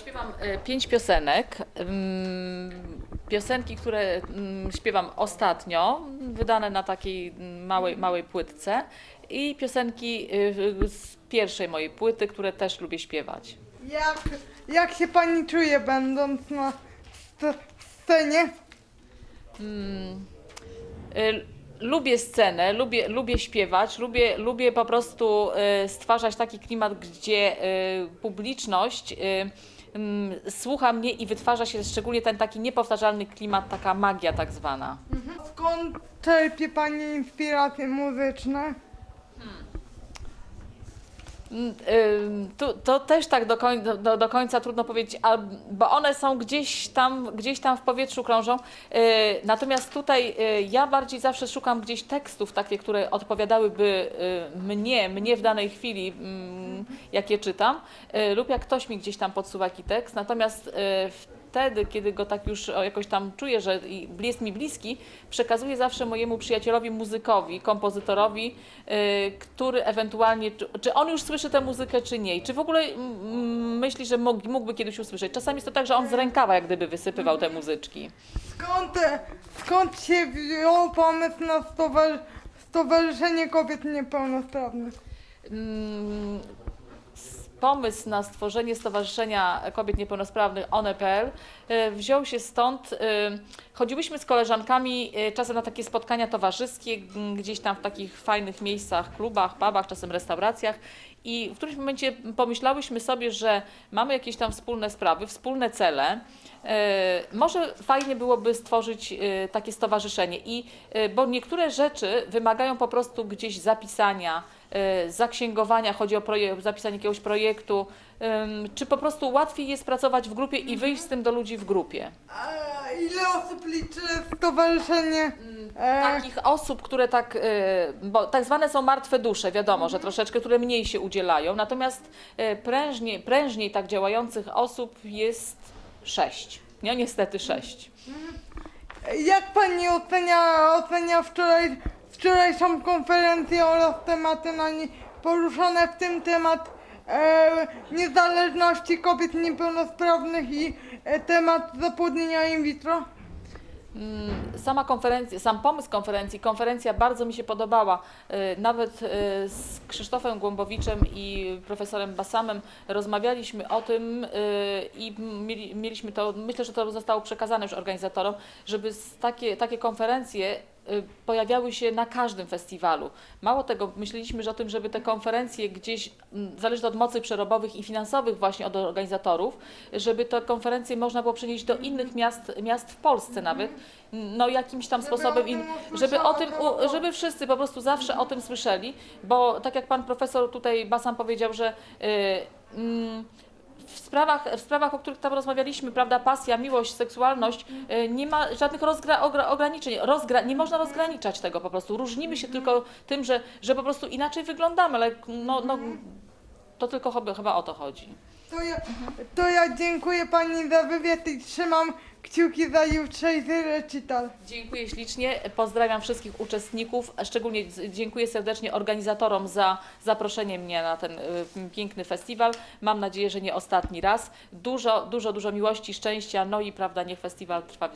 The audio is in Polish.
Śpiewam e, pięć piosenek. Ym, Piosenki, które ym, śpiewam ostatnio, wydane na takiej mm, małej, małej płytce i piosenki y, z pierwszej mojej płyty, które też lubię śpiewać. Jak, jak się pani czuje będąc na sc- scenie? Y, Lubię scenę, lubię, lubię śpiewać, lubię, lubię po prostu y, stwarzać taki klimat, gdzie y, publiczność y, słucha mnie i wytwarza się szczególnie ten taki niepowtarzalny klimat, taka magia tak zwana. Skąd czerpie pani inspiracje muzyczne? Ym, Tu, to też tak do, koń, do, do końca trudno powiedzieć, bo one są gdzieś tam, gdzieś tam w powietrzu krążą. Yy, Natomiast tutaj yy, ja bardziej zawsze szukam gdzieś tekstów takie, które odpowiadałyby mnie, mnie w danej chwili, mm, jak je czytam, lub jak ktoś mi gdzieś tam podsuwa jakiś tekst. Natomiast yy, wtedy, kiedy go tak już jakoś tam czuję, że jest mi bliski, przekazuję zawsze mojemu przyjacielowi muzykowi, kompozytorowi, y, który ewentualnie, czy, on już słyszy tę muzykę, czy nie, czy w ogóle mm, myśli, że mógł, mógłby kiedyś usłyszeć. Czasami jest to tak, że on z rękawa jak gdyby wysypywał te muzyczki. Skąd, skąd się wziął pomysł na stowarz- Stowarzyszenie Kobiet Niepełnosprawnych? Pomysł na stworzenie Stowarzyszenia Kobiet Niepełnosprawnych ONE.pl e, wziął się stąd. e, Chodziłyśmy z koleżankami e, czasem na takie spotkania towarzyskie, gdzieś tam w takich fajnych miejscach, klubach, pubach, czasem restauracjach. I w którymś momencie pomyślałyśmy sobie, że mamy jakieś tam wspólne sprawy, wspólne cele. Może fajnie byłoby stworzyć takie stowarzyszenie, i, bo niektóre rzeczy wymagają po prostu gdzieś zapisania, zaksięgowania, chodzi o projekt, zapisanie jakiegoś projektu, czy po prostu łatwiej jest pracować w grupie i wyjść z tym do ludzi w grupie. A ile osób liczy stowarzyszenie? E, Takich osób, które tak, e, bo tak zwane są martwe dusze, wiadomo, że troszeczkę, które mniej się udzielają, natomiast e, prężniej, prężniej tak działających osób jest sześć. No niestety sześć. Jak pani ocenia, ocenia wczoraj, wczorajszą konferencję oraz tematy na niej poruszone, w tym temat e, niezależności kobiet niepełnosprawnych i e, temat zapłodnienia in vitro? Mm, Sama konferencja, sam pomysł konferencji, konferencja bardzo mi się podobała. Y, Nawet y, z Krzysztofem Głąbowiczem i profesorem Basamem rozmawialiśmy o tym y, i mieli, mieliśmy to, myślę, że to zostało przekazane już organizatorom, żeby takie, takie konferencje pojawiały się na każdym festiwalu. Mało tego, myśleliśmy że o tym, żeby te konferencje gdzieś, zależnie od mocy przerobowych i finansowych właśnie od organizatorów, żeby te konferencje można było przenieść do innych miast, miast w Polsce nawet, no jakimś tam sposobem, in, żeby o tym, żeby wszyscy po prostu zawsze o tym słyszeli, bo tak jak pan profesor tutaj Basam powiedział, że y, mm, w sprawach, w sprawach, o których tam rozmawialiśmy, prawda, pasja, miłość, seksualność, y, nie ma żadnych rozgra, ogra, ograniczeń, rozgra, nie można rozgraniczać tego po prostu. Różnimy się tylko tym, że, że po prostu inaczej wyglądamy, ale no, no, to tylko chyba, chyba o to chodzi. To ja, to ja dziękuję pani za wywiad i trzymam kciuki za jutrzejszy recital. Dziękuję ślicznie, pozdrawiam wszystkich uczestników, szczególnie dziękuję serdecznie organizatorom za zaproszenie mnie na ten y, piękny festiwal. Mam nadzieję, że nie ostatni raz. Dużo, dużo, dużo miłości, szczęścia, no i prawda, niech festiwal trwa